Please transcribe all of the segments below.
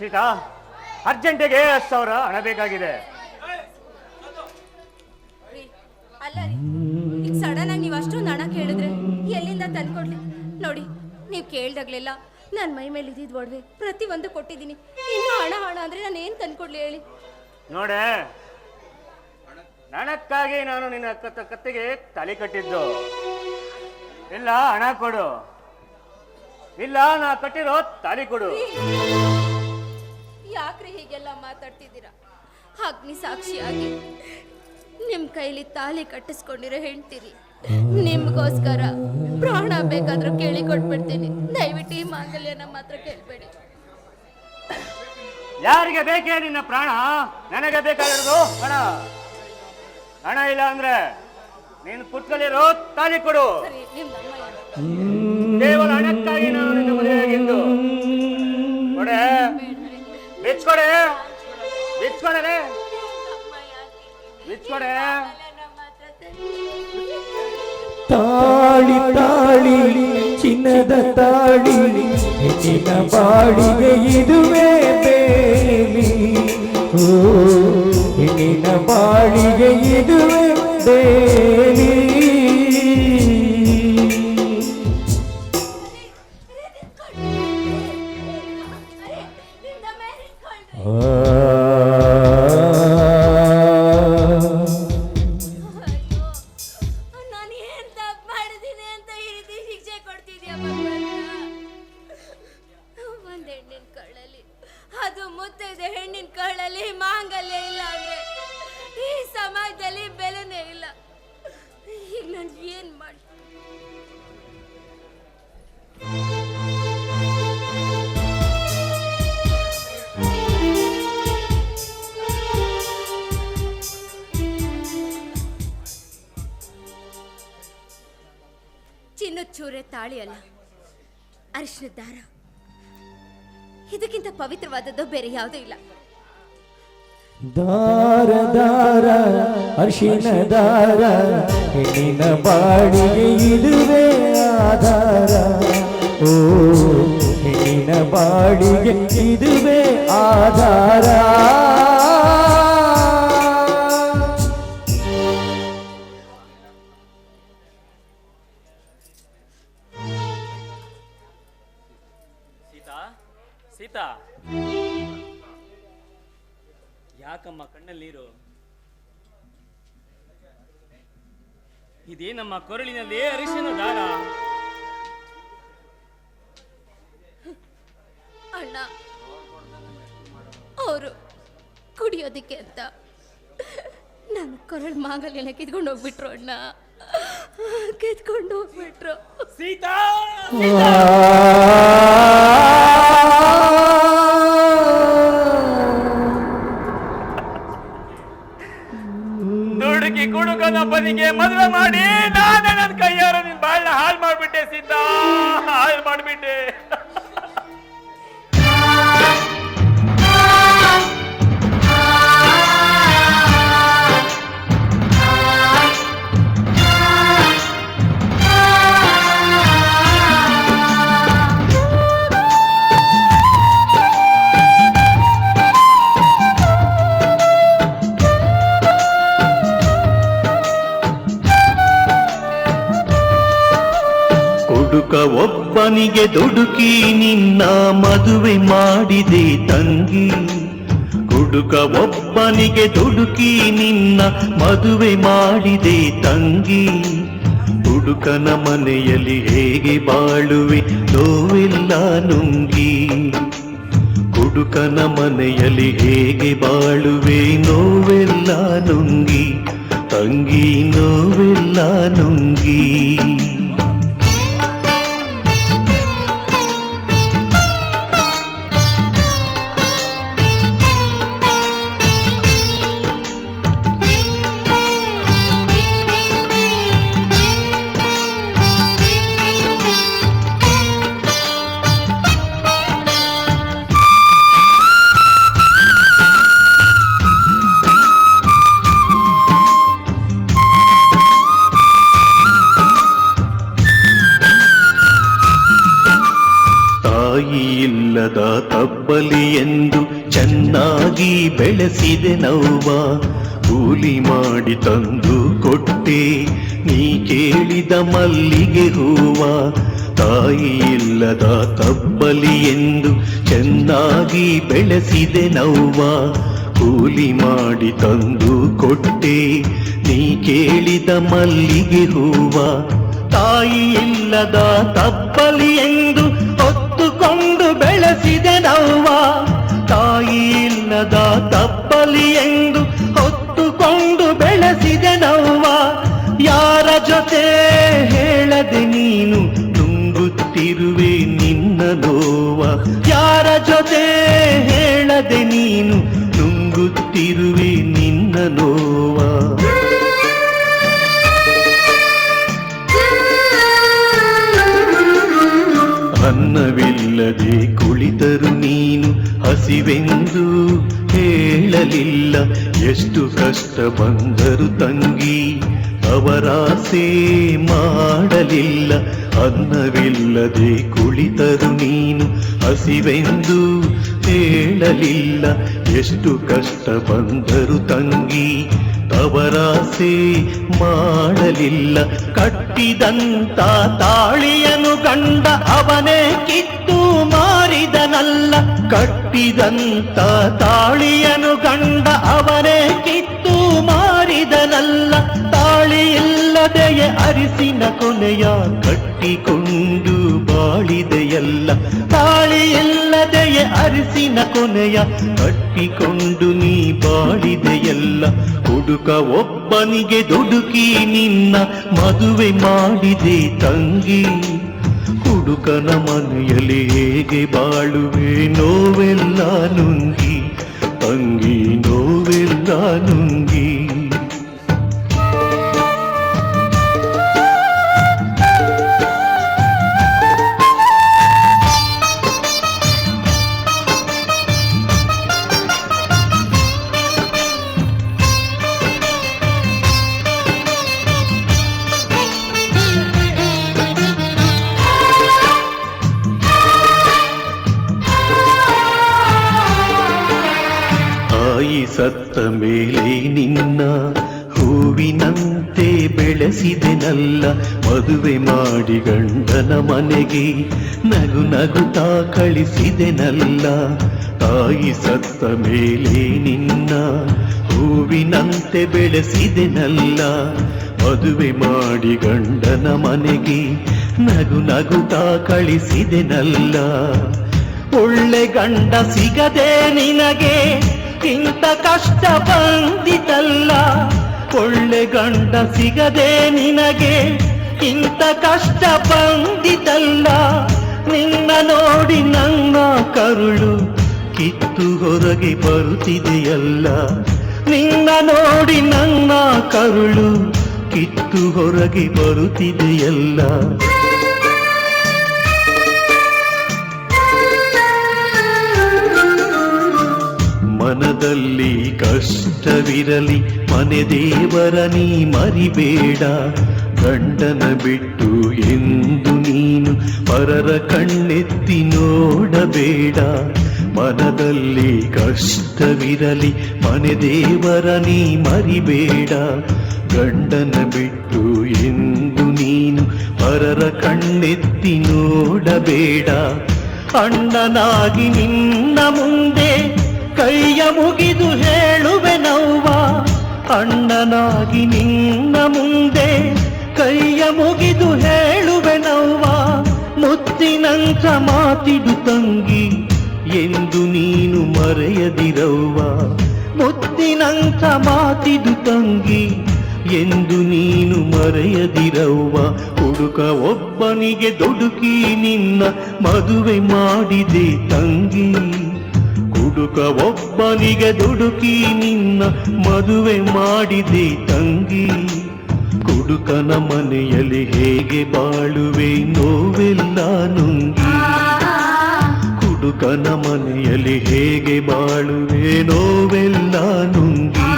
ಸೀತಾ ಅರ್ಜೆಂಟಿಗೆ ಹತ್ತು ಸಾವಿರ ಹಣ ಬೇಕಾಗಿದೆ. ರೀ ಅಲ್ಲ ರೀ ಈಗ ಸಡನ್ ಆಗಿ ನೀವು ಅಷ್ಟೊಂದು ಹಣ ಕೇಳಿದ್ರೆ ಎಲ್ಲಿಂದ ತಂದ್ಕೊಡ್ಲಿ ನೋಡಿ ನೀವು ಕೇಳ್ದಾಗ್ಲೆಲ್ಲ ನನ್ನ ಮೈ ಮೇಲೆ ಇದ್ದಿದ್ದು ಒಡವೆ ಪ್ರತಿ ಒಂದು ಕೊಟ್ಟಿದ್ದೀನಿ. ಇನ್ನು ಹಣ ಹಣ ಅಂದ್ರೆ ನಾನು ಏನು ತಂದ್ಕೊಡ್ಲಿ ಹೇಳಿ? ನೋಡೆ ಹಣಕ್ಕಾಗಿ ನಾನು ನಿನ್ನ ಕತ್ತ ಕತ್ತಿಗೆ ತಲೆ ಕಟ್ಟಿದ್ದು. ಇಲ್ಲ ಹಣ ಕೊಡು. ಇಲ್ಲ ನಾ ಕಟ್ಟಿರೋ ತಲೆ ಕೊಡು. ಮಾತಾಡ್ತಿದ್ದೀರಾ? ಅಗ್ನಿ ಸಾಕ್ಷಿಯಾಗಿ. ನಿಮ್ಮ ಕೈಲಿ ತಾಲಿ ಕಟ್ಟಿಸ್ಕೊಂಡಿರೋ ಹೇಳ್ತೀರಿ ನಿಮ್ಗೋಸ್ಕರ ಪ್ರಾಣ ಬೇಕಾದ್ರೂ ಕೇಳಿ ಕೊಟ್ಬಿಡ್ತೀನಿ ದಯವಿಟ್ಟು ಈ ಮಾಂಗಲ್ಯನ ಮಾತ್ರ ಕೇಳಬೇಡಿ. ಯಾರಿಗೆ ಬೇಕೇ ನಿನ್ನ ಪ್ರಾಣ? ನನಗೆ ಬೇಕಾಗಿರೋದು ಹಣ. ಹಣ ಇಲ್ಲ ಅಂದ್ರೆ ನೀನು ಕುತ್ಕಲಿರೋ ತಾಲಿ ಕೊಡು. ಸರಿ ಕೇವಲ ಹಣಕ್ಕಾಗಿ ನಾನು ನಿನ್ನ ಮದುವೆಯಾಗಿದ್ದು. ಕೊಡೆ ಬಿಚ್ಕೊಡೆ ಬಿಚ್ಕೊಡೆ ಬಿಚ್ಕೊಡೆ ತಾಳಿ ತಾಳಿ ಚಿನ್ನದ ತಾಳಿ ಹೆಚ್ಚಿನ ಬಾಡಿಗೆ ಇದುವೇ ಬೇಲಿ ಓ ಹೆಣ್ಣಿನ ಬಾಡಿಗೆ ಇದುವೇ ಬೇಲಿ ನಾನು ಮುತ್ತೈದೆ ಹೆಣ್ಣಿನ ಕಾಳಲ್ಲಿ ಮಾಂಗಲ್ಯ ಇಲ್ಲ ಅಂದ್ರೆ ಈ ಸಮಾಜದಲ್ಲಿ ಬೆಲೆನೇ ಇಲ್ಲ. ಈಗ ನಾನು ಏನ್ ಮಾಡಿ ಚಿನ್ನದ ಚೂರೆ ತಾಳಿ ಅಲ್ಲ, ಅರಿಶಿನ ದಾರ. ಇದಕ್ಕಿಂತ ಪವಿತ್ರವಾದದ್ದು ಬೇರೆ ಯಾವುದೂ ಇಲ್ಲ. ದಾರ ದಾರ, ಅರ್ಶಿನ ದಾರ, ಹೆಣ್ಣಿನ ಬಾಡಿಗೆ ಇದುವೆ ಆಧಾರ. ಓ, ಹೆಣ್ಣಿನ ಬಾಡಿಗೆ ಇದುವೆ ಆಧಾರ. ಸೀತಾ. ಯಾಕಮ್ಮ ಕಣ್ಣಲ್ಲಿ ನೀರು ಇದೇ ನಮ್ಮ ಕೊರಳಿನಲ್ಲಿ ಅರಿಶಿನ ದಾರ ಅಣ್ಣ ಅವರು ಕುಡಿಯೋದಿಕ್ಕೆ ಅಂತ ನನ್ನ ಕೊರಳು ಮಾಂಗಲ್ಯನ ಕಿತ್ಕೊಂಡು ಹೋಗ್ಬಿಟ್ರು ಅಣ್ಣ. ಕಿತ್ಕೊಂಡು ಹೋಗ್ಬಿಟ್ರು. ಸೀತಾ! ಕುಡುಕನ ಬದಿಗೆ ಮದುವೆ ಮಾಡಿ ನಾನೇ ನನ್ನ ಕೈಯಾರ ನಿನ್ ಬಾಳ್ನ ಹಾಳು ಮಾಡ್ಬಿಟ್ಟೆ ಸಿದ್ಧ. ಹಾಳು ಮಾಡ್ಬಿಟ್ಟೆ. ಒಬ್ಬನಿಗೆ ದುಡುಕಿ ನಿನ್ನ ಮದುವೆ ಮಾಡಿದೆ ತಂಗಿ. ಹುಡುಕ ಒಬ್ಬನಿಗೆ ದುಡುಕಿ ನಿನ್ನ ಮದುವೆ ಮಾಡಿದೆ ತಂಗಿ. ಹುಡುಕನ ಮನೆಯಲ್ಲಿ ಹೇಗೆ ಬಾಳುವೆ ನೋವಿಲ್ಲ ನುಂಗಿ. ಹುಡುಕನ ಮನೆಯಲ್ಲಿ ಹೇಗೆ ಬಾಳುವೆ ನೋವೆಲ್ಲ ನುಂಗಿ. ತಂಗಿ ನೋವೆಲ್ಲ ನುಂಗಿ. ಇಲ್ಲದ ತಬ್ಬಲಿ ಎಂದು ಚೆನ್ನಾಗಿ ಬೆಳೆಸಿದೆ ನವ್ವ. ಕೂಲಿ ಮಾಡಿ ತಂದು ಕೊಟ್ಟೆ, ನೀ ಕೇಳಿದ ಮಲ್ಲಿಗೆ ಹೂವ. ತಾಯಿ ಇಲ್ಲದ ತಬ್ಬಲಿ ಎಂದು ಚೆನ್ನಾಗಿ ಬೆಳೆಸಿದೆ ನವ್ವ. ಕೂಲಿ ಮಾಡಿ ತಂದು ಕೊಟ್ಟೆ, ನೀ ಕೇಳಿದ ಮಲ್ಲಿಗೆ ಹೂವ. ತಾಯಿ ಇಲ್ಲದ ತಬ್ಬಲಿ ಎಂದು ಹೊತ್ತುಕೊಂಡು ಬೆಳೆಸಿದೆ ನವ್ವ ತಾಯಿ ಇಲ್ಲದ ತಪ್ಪಲಿ ಎಂದು ಹೊತ್ತುಕೊಂಡು ಬೆಳೆಸಿದೆ ನವ್ವ ಯಾರ ಜೊತೆ ಹೇಳದೆ ನೀನು ನುಂಗುತ್ತಿರುವೆ ನಿನ್ನ ನೋವ. ಯಾರ ಜೊತೆ ಹೇಳದೆ ನೀನು ನುಂಗುತ್ತಿರುವೆ ನಿನ್ನ ನೋವ. ಹಸಿವೆಂದು ಹೇಳಲಿಲ್ಲ. ಎಷ್ಟು ಕಷ್ಟ ಬಂದರು ತಂಗಿ ಅವರಾಸೆ ಮಾಡಲಿಲ್ಲ. ಅನ್ನವಿಲ್ಲದೆ ಕುಳಿತರು ನೀನು ಹಸಿವೆಂದು ಹೇಳಲಿಲ್ಲ. ಎಷ್ಟು ಕಷ್ಟ ಬಂದರು ತಂಗಿ ತವರಾಸೆ ಮಾಡಲಿಲ್ಲ. ಕಟ್ಟಿದಂತ ತಾಳಿಯನು ಕಂಡ ಅವನೇ ಕಿತ್ತು ಮಾರಿದನಲ್ಲ. ಕಟ್ಟಿದಂತ ತಾಳಿಯನು ಕಂಡ ಅವನೇ ಕಿತ್ತು ಮಾರಿದನಲ್ಲ. ತಾಳಿಯಿಲ್ಲದೆಯೇ ಅರಿಸಿನ ಕೊನೆಯ ಕಟ್ಟಿಕೊಂಡು ಬಾಳಿದೆಯಲ್ಲ. ತಾಳಿಯಿಲ್ಲದೆಯೇ ಅರಿಸಿನ ಕೊನೆಯ ಕಟ್ಟಿಕೊಂಡು ನೀ ಬಾಳಿದೆಯಲ್ಲ. ಹುಡುಕ ಒಬ್ಬನಿಗೆ ದುಡುಕಿ ನಿನ್ನ ಮದುವೆ ಮಾಡಿದೆ ತಂಗಿ. ಹುಡುಕನ ಮನೆಯಲ್ಲಿ ಹೇಗೆ ಬಾಳುವೆ ನೋವೆಲ್ಲ ನುಂಗಿ ತಂಗಿ ನೋವೆಲ್ಲ ನುಂಗಿ ಸತ್ತ ಮೇಲೆ ನಿನ್ನ ಹೂವಿನಂತೆ ಬೆಳೆಸಿದೆನಲ್ಲ. ಮದುವೆ ಮಾಡಿ ಗಂಡನ ಮನೆಗೆ ನಗು ನಗುತ್ತಾ ಕಳಿಸಿದೆನಲ್ಲ. ತಾಯಿ ಸತ್ತ ಮೇಲೆ ನಿನ್ನ ಹೂವಿನಂತೆ ಬೆಳೆಸಿದೆನಲ್ಲ. ಮದುವೆ ಮಾಡಿ ಗಂಡನ ಮನೆಗೆ ನಗು ನಗುತ್ತಾ ಕಳಿಸಿದೆನಲ್ಲ. ಒಳ್ಳೆ ಗಂಡ ಸಿಗದೆ ನಿನಗೆ ಇಂಥ ಕಷ್ಟ ಬಂದಿತಲ್ಲ. ಒಳ್ಳೆ ಗಂಡ ಸಿಗದೆ ನಿನಗೆ ಇಂಥ ಕಷ್ಟ ಬಂದಿತಲ್ಲ. ನಿನ್ನ ನೋಡಿ ನನ್ನ ಕರುಳು ಕಿತ್ತು ಹೊರಗೆ ಬರುತ್ತಿದೆಯಲ್ಲ. ನಿನ್ನ ನೋಡಿ ನನ್ನ ಕರುಳು ಕಿತ್ತು ಹೊರಗೆ ಬರುತ್ತಿದೆಯಲ್ಲ. ಮನದಲ್ಲಿ ಕಷ್ಟವಿರಲಿ, ಮನೆ ದೇವರ ನೀ ಮರಿಬೇಡ. ಗಂಡನ ಬಿಟ್ಟು ಎಂದು ನೀನು ಪರರ ಕಣ್ಣೆತ್ತಿ ನೋಡಬೇಡ. ಮನದಲ್ಲಿ ಕಷ್ಟವಿರಲಿ, ಮನೆ ದೇವರ ನೀ ಮರಿಬೇಡ. ಗಂಡನ ಬಿಟ್ಟು ಎಂದು ನೀನು ಪರರ ಕಣ್ಣೆತ್ತಿ ನೋಡಬೇಡ. ಅಣ್ಣನಾಗಿ ನಿನ್ನ ಮುಂದೆ ಮುಗಿದು ಹೇಳುವೆ ನವ್ವ, ಅಣ್ಣನಾಗಿ ನಿನ್ನ ಮುಂದೆ ಕೈಯ ಮುಗಿದು ಹೇಳುವೆ ನವ್ವ ಮುತ್ತಿನಂಥ ಮಾತಿದು ತಂಗಿ ಎಂದು ನೀನು ಮರೆಯದಿರವ್ವ. ಮುತ್ತಿನಂಥ ಮಾತಿದು ತಂಗಿ ಎಂದು ನೀನು ಮರೆಯದಿರವ್ವ. ಹುಡುಕ ಒಬ್ಬನಿಗೆ ದುಡುಕಿ ನಿನ್ನ ಮದುವೆ ಮಾಡಿದೆ ತಂಗಿ. ಹುಡುಕ ಒಬ್ಬನಿಗೆ ದುಡುಕಿ, ನಿನ್ನ ಮದುವೆ ಮಾಡಿದೆ ತಂಗಿ. ಕುಡುಕನ ಮನೆಯಲ್ಲಿ ಹೇಗೆ ಬಾಳುವೆ ನೋವೆಲ್ಲ ನುಂಗಿ. ಕುಡುಕನ ಮನೆಯಲ್ಲಿ ಹೇಗೆ ಬಾಳುವೆ ನೋವೆಲ್ಲ ನುಂಗಿ.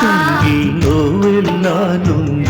ತುಂಗಿ, ನೋವೆಲ್ಲ ನುಂಗಿ.